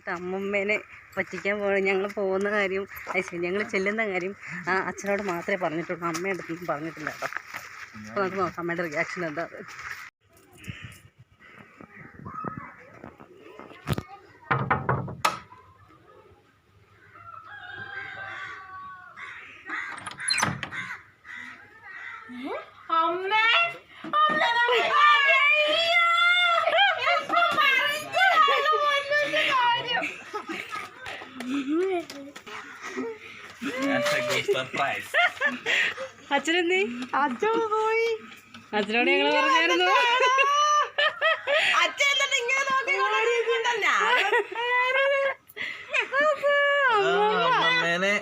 എന്നിട്ട് അമ്മമ്മേനെ പറ്റിക്കാൻ പോകണം ഞങ്ങൾ പോകുന്ന കാര്യം അയച്ചു ഞങ്ങൾ ചെല്ലുന്ന കാര്യം ആ അച്ഛനോട് മാത്രമേ പറഞ്ഞിട്ടുള്ളൂ. അമ്മയുടെ അടുത്തൊന്നും പറഞ്ഞിട്ടില്ല കേട്ടോ. അപ്പോൾ നമുക്ക് നോക്കാം അമ്മയുടെ റിയാക്ഷൻ എന്താ സർപ്രൈസ് അച്ഛനെന്തി? അച്ഛൻ പോയി. അച്ഛനോട് ഞങ്ങൾ പറഞ്ഞായിരുന്നു. അമ്മമ്മേനെ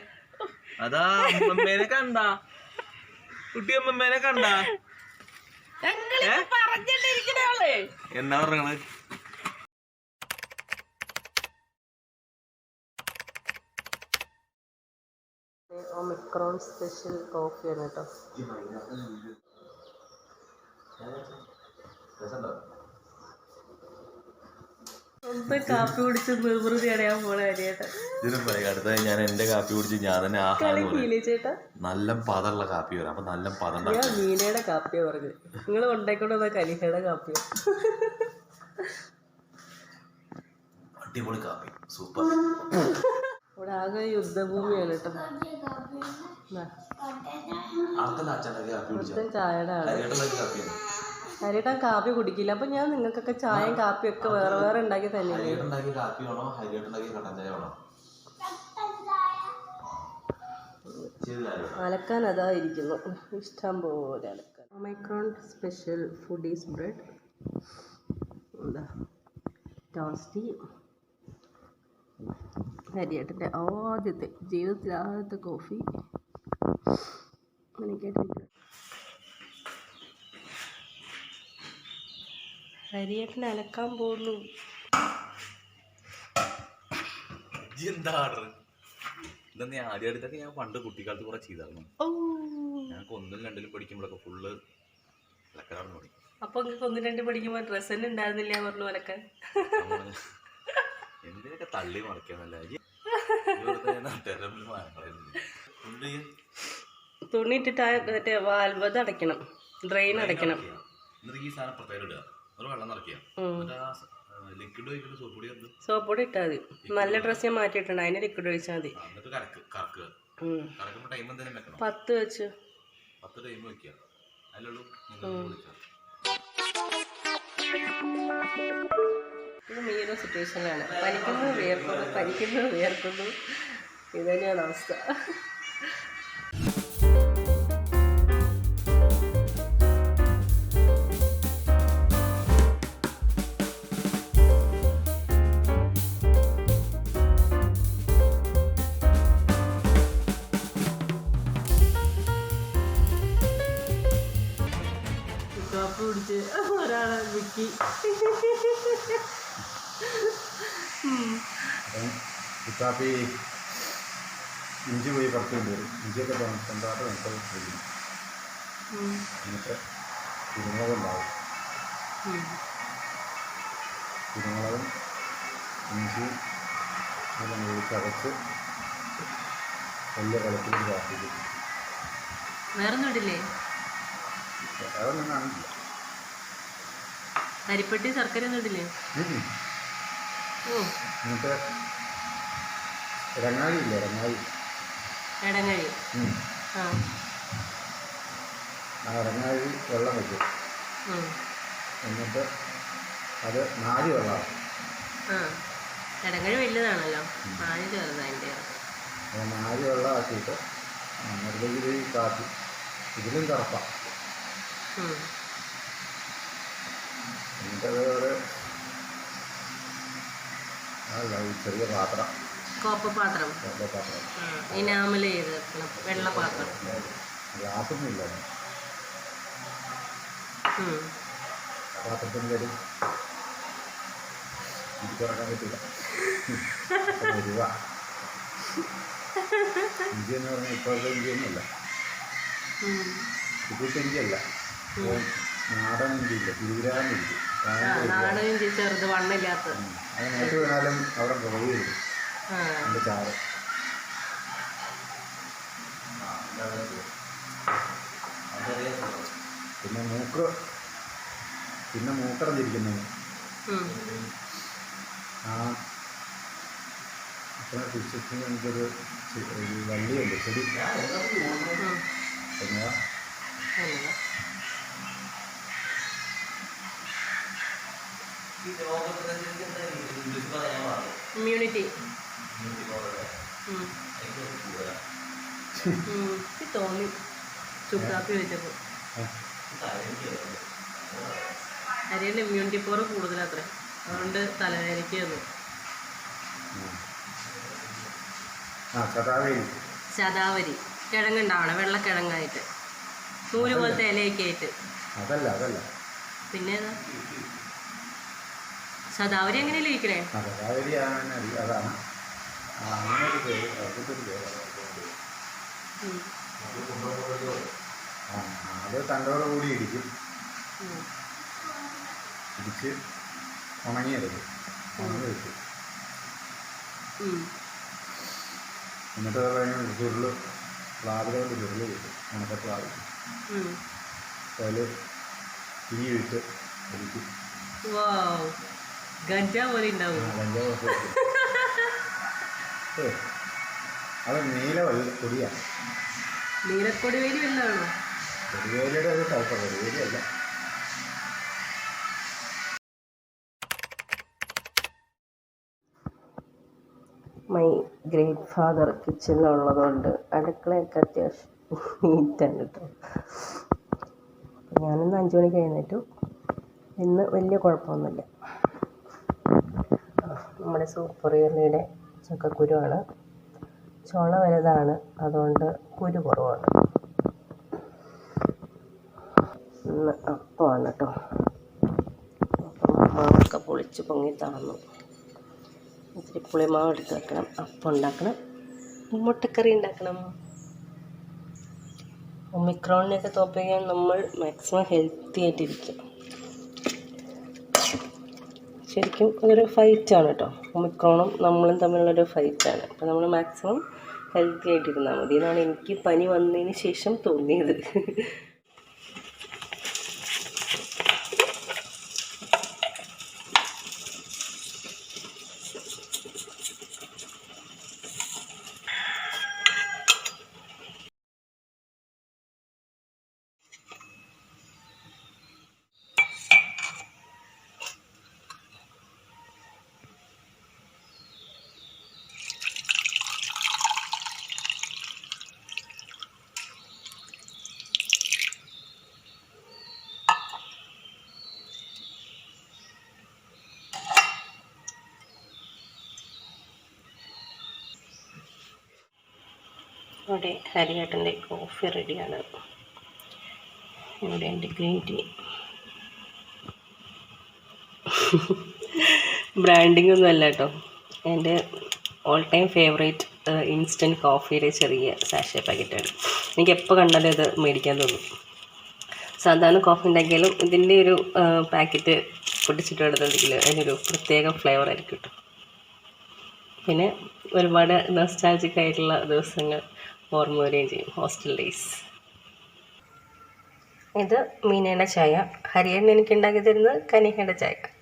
അതാ അമ്മമ്മേനെ കണ്ട. കുട്ടി അമ്മമ്മേനെ കണ്ട. ഞങ്ങളിപ്പോ പറഞ്ഞിട്ടിരിക്കണേ ഉള്ളേ. എന്നാ പറഞ്ഞത്? ഒമിക്രോൺ സ്പെഷ്യൽ കോഫിയാണ് കേട്ടോ. സ്വന്തം കാപ്പി കുടിച്ച് നിർവൃതി അടയാൻ പോണ കാര്യേട്ടാ ഇതിനും പറയാം. അടുത്ത ഞാൻ എന്റെ കാപ്പി കുടിച്ച് ഞാൻ തന്നെ ആഹാരം പോലെ. ഫീലി ചേട്ടാ. നല്ല പതമുള്ള കാപ്പി വരാം അപ്പൊ നല്ല പതം ഞാൻ മീനയുടെ കാപ്പിയാ പറഞ്ഞത്. നിങ്ങൾ ഉണ്ടായിക്കൊണ്ട് വന്ന കലിഹയുടെ കാപ്പിയാ. അടിപൊളി കാപ്പി. സൂപ്പർ. ഇവിടെ ആകെ യുദ്ധഭൂമിയാണ് കേട്ടോ. ചായയുടെ ഹരിയേട്ടൻ കാപ്പി കുടിക്കില്ല. അപ്പൊ ഞാൻ നിങ്ങൾക്കൊക്കെ ചായയും കാപ്പിയും ഒക്കെ വേറെ വേറെ ഉണ്ടാക്കി തന്നെ അലക്കാൻ അതാ ഇരിക്കുന്നു. ഇഷ്ടം പോലെ അലക്കാൻ. ഒമൈക്രോൺ സ്പെഷ്യൽ ഈസ് ബ്രെഡ് എന്താ ടോസ്റ്റി ഹരിയേട്ടന്റെ ആദ്യത്തെ ജീവിതത്തിൽ ആദ്യത്തെ കോഫി എനിക്കായിട്ട് ഹരിയേട്ടൻ അലക്കാൻ പോകുന്നു. എന്താ ഓർഡർ ആദ്യമായിട്ടൊക്കെ ഞാൻ പണ്ട് കുട്ടിക്കാലത്ത് കുറെ ചെയ്തായിരുന്നു. ഞങ്ങൾക്ക് ഒന്നും രണ്ടിലും പഠിക്കുമ്പോഴൊക്കെ ഫുള്ള് ഇലക്കലാർന്ന് തുടങ്ങി അപ്പൊ നിങ്ങൾക്ക് ഒന്ന് രണ്ട് പഠിക്കുമ്പോൾ ഡ്രസ്സ് തന്നെ ഉണ്ടായിരുന്നില്ല പറഞ്ഞു അലക്കാൻ. എന്തിനൊക്കെ തള്ളി മറിക്കാന്നല്ല? തുണി ഇട്ടിട്ട് മറ്റേ വാൽവത് അടയ്ക്കണം. ഡ്രെയിൻ അടയ്ക്കണം. എന്നിട്ട് ഈ സാധനം പ്രത്യേകം ഇടുക. ഒരു വെള്ളം നിറയ്ക്കുക. ഉം. ആ ലിക്വിഡ് ഒഴിക്കുന്ന സോപ്പ് പൊടി എന്ത് സോപ്പ് പൊടി ഇട്ടാൽ മതി. നല്ല ഡ്രസ്സ് ഞാൻ മാറ്റിയിട്ടുണ്ട്. അതിന് ലിക്വിഡ് ഒഴിച്ചാൽ മതി. പത്ത് വെച്ച്. പത്ത് ടൈം വെക്കുക. അതിലുള്ളൂ നിങ്ങൾ ഈ ഒരു സിറ്റുവേഷനിലാണ് പനിക്കുന്നു വിയർക്കുന്നു പനിക്കുന്നു വിയർക്കുന്നു. ഇതുതന്നെയാണ് അവസ്ഥ. ഒരാളെ വിക്കി. കാപ്പി ഇഞ്ചി പോയി പറിച്ചു കൊണ്ടുവരും. ഇഞ്ചിയൊക്കെ സ്വന്തമായിട്ട് നമുക്ക് കഴിക്കും എന്നിട്ട് കുരുമുളക് ഉണ്ടാവും. കുരുമുളകും ഇഞ്ചിയും എല്ലാം ചതച്ച് വലിയ വെള്ളത്തിലും കാപ്പിക്കും വേറെ ഒന്നും ഇടില്ലേ അതൊന്നും കാണില്ല. അരിപ്പെട്ടി ശർക്കര ഒന്നും ഇടില്ലേ എന്നിട്ട് ഇറങ്ങാഴി ഇല്ല ഇറങ്ങാഴി ഇടങ്ങഴി ആ. ഇറങ്ങാഴി വെള്ളം വയ്ക്കും. എന്നിട്ട് അത് നാല് വെള്ളമാണ്. ഇടങ്ങഴി വലുതാണല്ലോ. ആഴ് ചെറുതാ അതിന്റെ. അത് നാല് വെള്ളമാക്കിയിട്ട് മരുതഗിരി കാത്തി ഇതിലും കറപ്പാം. എന്നിട്ടത് ഒരു ചെറിയ പാത്രം. കോപ്പപാത്രം. വലിയ പാത്രം ഇനാമൽ ചെയ്ത് വെള്ള പാത്രം പറ്റില്ല. വരുക എന്ന് പറഞ്ഞാൽ. ഇപ്പോഴത്തെ നാടൻ ചെറുത് വണ്ണില്ലാത്ത അത് വീണാലും അവിടെ അതിന്റെ ചാറ്. പിന്നെ മൂക്ക് പിന്നെ മൂക്കടഞ്ഞിരിക്കുന്നത്. ആ അപ്പം പിടിച്ചിട്ട് എനിക്കൊരു ചെ- ഒരു അങ്ങനെ. ഇമ്മ്യൂണിറ്റി. ഉം. എനിക്ക് തോന്നി. ചുക്കാപ്പി വെച്ചപ്പോൾ അരിയുടെ ഇമ്മ്യൂണിറ്റി പവർ കൂടുതലത്രേ. അതുകൊണ്ട് തലവേദനയ്ക്ക് ശതാവരി കിഴങ്ങുണ്ടാവണം വെള്ളക്കിഴങ്ങായിട്ട്. നൂൽ പോലത്തെ ഇലയൊക്കെ ആയിട്ട് അതല്ല അതല്ല. പിന്നെ ശതാവരി എങ്ങനെയല്ലേ ഇരിക്കണേ? അതാണ്. അത് തണ്ടോട് കൂടി ഇടിക്കും ഇടിച്ച് ഉണങ്ങിയെടുക്കും. ഉണങ്ങി വെക്കും. ഉം. എന്നിട്ട് പ്ലാവിലോട്ട് കിട്ടും. ഉണക്കപ്ലാവ്. അതിൽ. ഗഞ്ച പോലെ ഉണ്ടാവും. അത് നീല വല്ല പൊടിയാണ് നീലക്കൊടി വേലി വല്ലതാണോ കൊടിവേലിയുടെ ഒരു ടൈപ്പ് കൊടിവേലിയല്ല മൈ ഗ്രേറ്റ് ഫാദർ കിച്ചണിലുള്ളതുകൊണ്ട് അടുക്കളയൊക്കെ അത്യാവശ്യം നീറ്റാണ് കേട്ടോ ഞാനിന്ന് അഞ്ച് മണിക്ക് എഴുന്നേറ്റു. ഇന്ന് വലിയ കുഴപ്പമൊന്നുമില്ല. നമ്മുടെ സൂപ്പർ ഇയർലിയുടെ ചക്കക്കുരുവാണ് ചുള വലുതാണ് അതുകൊണ്ട് കുരു കുറവാണ്. അപ്പമാണ് കേട്ടോ അപ്പം മാവൊക്കെ പൊളിച്ച് പൊങ്ങി തളർന്നു. ഇത്തിരി പുളിമാവ് എടുത്ത് വെക്കണം. അപ്പം ഉണ്ടാക്കണം. മുട്ടക്കറി ഉണ്ടാക്കണം. ഒമിക്രോണിനെയൊക്കെ തോപ്പിക്കാൻ നമ്മൾ മാക്സിമം ഹെൽത്തി ആയിട്ടിരിക്കും. ശരിക്കും അതൊരു ഫൈറ്റാണ് കേട്ടോ ഒമിക്രോണും നമ്മളും തമ്മിലുള്ളൊരു ഫൈറ്റാണ് അപ്പോൾ നമ്മൾ മാക്സിമം ഹെൽത്തി ആയിട്ടിരുന്നാൽ മതി. എന്നാണ് എനിക്ക് പനി വന്നതിന് ശേഷം തോന്നിയത്. ഇവിടെ ഹരിയേട്ടന്റെ കോഫി റെഡിയാണ് ഇവിടെ എന്റെ ഗ്രീൻ ടീ ബ്രാൻഡിംഗ് ഒന്നും അല്ല കേട്ടോ. എന്റെ ഓൾ ടൈം ഫേവറേറ്റ് ഇൻസ്റ്റന്റ് കോഫിയുടെ ചെറിയ സാഷേ പാക്കറ്റാണ് എനിക്ക് എപ്പോൾ കണ്ടാലും ഇത് മേടിക്കാൻ തോന്നും. സാധാരണ കോഫി ഉണ്ടാക്കിയാലും ഇതിന്റെ ഒരു പാക്കറ്റ് പൊട്ടിച്ചിട്ട് എടുത്തിട്ടുണ്ടെങ്കിൽ അതിനൊരു പ്രത്യേക ഫ്ലേവർ ആയിരിക്കും കേട്ടോ. പിന്നെ ഒരുപാട് നൊസ്റ്റാൾജിക് ആയിട്ടുള്ള ദിവസങ്ങൾ. ഓർമ്മ വരികയും ചെയ്യും. Hostel days. ഇത് മീനയുടെ ചായ. ഹരിയണ്ണ എനിക്ക് ഉണ്ടാക്കി തരുന്നത് കനിഹയുടെ ചായ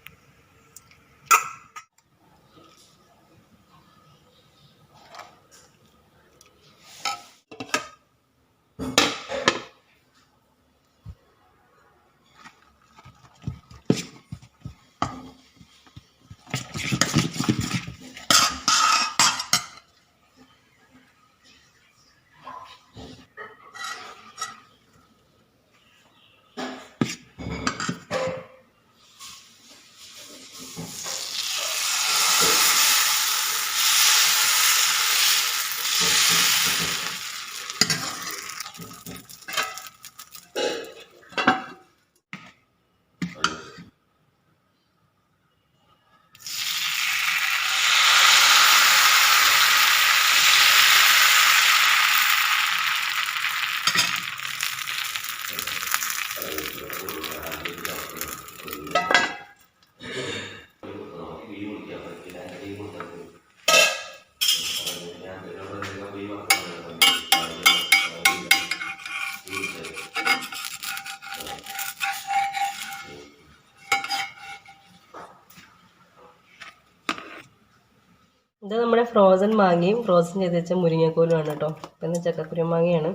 ഫ്രോസൺ മാങ്ങയും ഫ്രോസൺ ചെയ്ത് വെച്ച മുരിങ്ങക്കോലുമാണ് കേട്ടോ പിന്നെ ചക്കക്കുരു മാങ്ങയാണ്.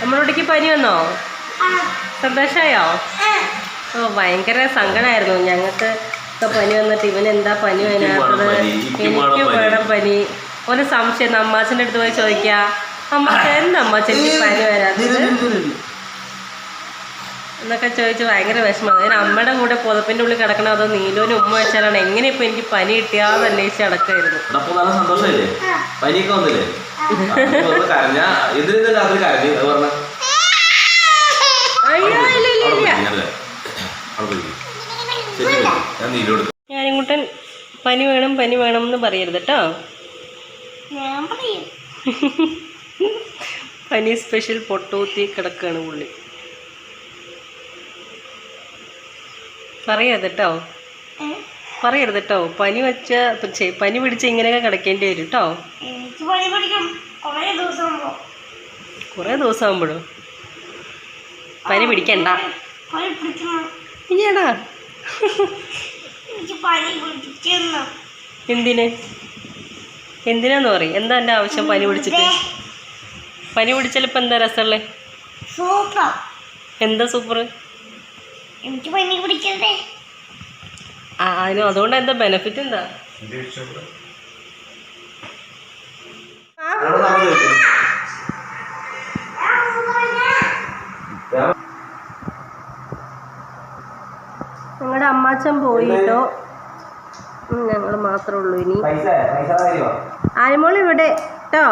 നമ്മളോടേക്ക് പനി വന്നോ? സന്തോഷമായോ ഓ ഭയങ്കര സങ്കടമായിരുന്നു ഞങ്ങൾക്ക് ഒക്കെ പനി വന്നിട്ട് ഇവൻ എന്താ പനി വരാത്തത്? എനിക്കും വേണം പനി. ഒരു സംശയം. അമ്മാച്ചന്റെ അടുത്ത് പോയി ചോദിക്കുക അമ്മാച്ച എന്താ അമ്മാച്ചന്റെ പനി വരാത്തത്? എന്നൊക്കെ ചോദിച്ച് ഭയങ്കര വിഷമം. അതിന് അമ്മയുടെ കൂടെ പുതപ്പിന്റെ ഉള്ളിൽ കിടക്കണം അതോ നീലോന് ഉമ്മ വെച്ചാലാണ് എങ്ങനെ ഇപ്പം എനിക്ക് പനി കിട്ടിയാന്ന് അന്വേഷിച്ച് നല്ല സന്തോഷമില്ലേ പനിയൊക്കെ വന്നില്ലേ? കരഞ്ഞ രാത്രി കരഞ്ഞു പറഞ്ഞ. ഞാനിങ്ങോട്ടൻ പനി വേണം പനി വേണം എന്ന് പറയരുത് കേട്ടോ. പനി സ്പെഷ്യൽ പൊട്ടൂത്തി കിടക്കാണ് പുള്ളി പറയരുത് കേട്ടോ പറയരുത് കേട്ടോ പനി വെച്ച പനി പിടിച്ച് ഇങ്ങനെയൊക്കെ കിടക്കേണ്ടി വരും കേട്ടോ കുറേ ദിവസം ആകുമ്പോഴും പനി പിടിക്കണ്ട. പിടിക്കുന്നു എന്തിന്? എന്തിനാന്ന് പറയും. എന്താ എന്റെ ആവശ്യം പനി പിടിച്ചിട്ട്? പനി പിടിച്ചാലിപ്പോൾ എന്താ രസമുള്ളത് സൂപ്പർ. എന്താ സൂപ്പർ എനിക്ക് പനി പിടിക്കണ്ടേ? ആ അതിന് അതുകൊണ്ട് എന്താ ബെനിഫിറ്റ് എന്താ? ഞങ്ങളുടെ അമ്മാച്ചൻ പോയിട്ടോ. ഞങ്ങൾ മാത്രമേ ഉള്ളൂ ഇനി. പൈസ പൈസ കാര്യമോ ആനിമോൾ ഇവിടെ കേട്ടോ